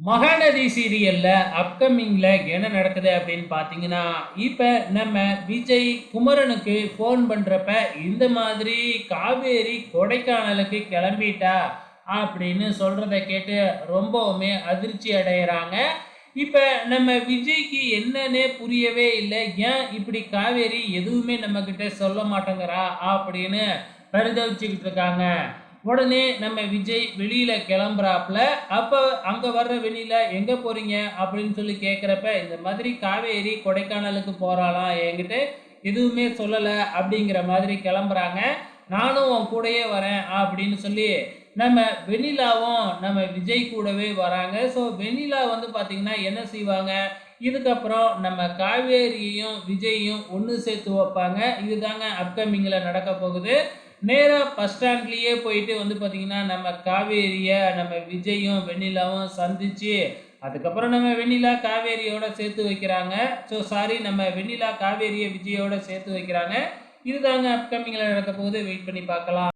மகாநதி சீரியலில் அப்கமிங்கில் என்ன நடக்குது அப்படின்னு பார்த்தீங்கன்னா இப்போ நம்ம விஜய் குமரனுக்கு ஃபோன் பண்ணுறப்ப இந்த மாதிரி காவேரி கொடைக்கானலுக்கு கிளம்பிட்டா அப்படின்னு சொல்கிறத கேட்டு ரொம்பவுமே அதிர்ச்சி அடைகிறாங்க இப்போ நம்ம விஜய்க்கு என்னன்னே புரியவே இல்லை. ஏன் இப்படி காவேரி எதுவுமே நம்மக்கிட்ட சொல்ல மாட்டேங்கிறா அப்படின்னு பரிதவிச்சுக்கிட்டு இருக்காங்க. உடனே நம்ம விஜய் வெளியில் கிளம்புறாப்புல. அப்போ அங்கே வர்ற வெளியில் எங்கே போகிறீங்க அப்படின்னு சொல்லி கேட்குறப்ப இந்த மாதிரி காவேரி கொடைக்கானலுக்கு போகிறாளாம் என்கிட்ட எதுவுமே சொல்லலை. அப்படிங்கிற மாதிரி கிளம்புறாங்க. நானும் உன் கூடயே வரேன் அப்படின்னு சொல்லி நம்ம வெண்ணிலாவும் நம்ம விஜய் கூடவே வராங்க. ஸோ வெண்ணிலா வந்து பார்த்திங்கன்னா என்ன செய்வாங்க? இதுக்கப்புறம் நம்ம காவேரியையும் விஜயையும் ஒன்று சேர்த்து வைப்பாங்க. இதுதாங்க அப்கமிங்கில் நடக்க போகுது. நேராக பஸ் ஸ்டாண்ட்லேயே போயிட்டு வந்து பார்த்திங்கன்னா நம்ம காவேரியை நம்ம விஜயும் வெண்ணிலாவும் சந்தித்து அதுக்கப்புறம் நம்ம வெண்ணிலா காவேரியோட சேர்த்து வைக்கிறாங்க. ஸோ சாரி நம்ம வெண்ணிலா காவேரியை விஜயோட சேர்த்து வைக்கிறாங்க. இதுதாங்க அப்கமிங்கில் நடக்க போகுது. வெயிட் பண்ணி பார்க்கலாம்.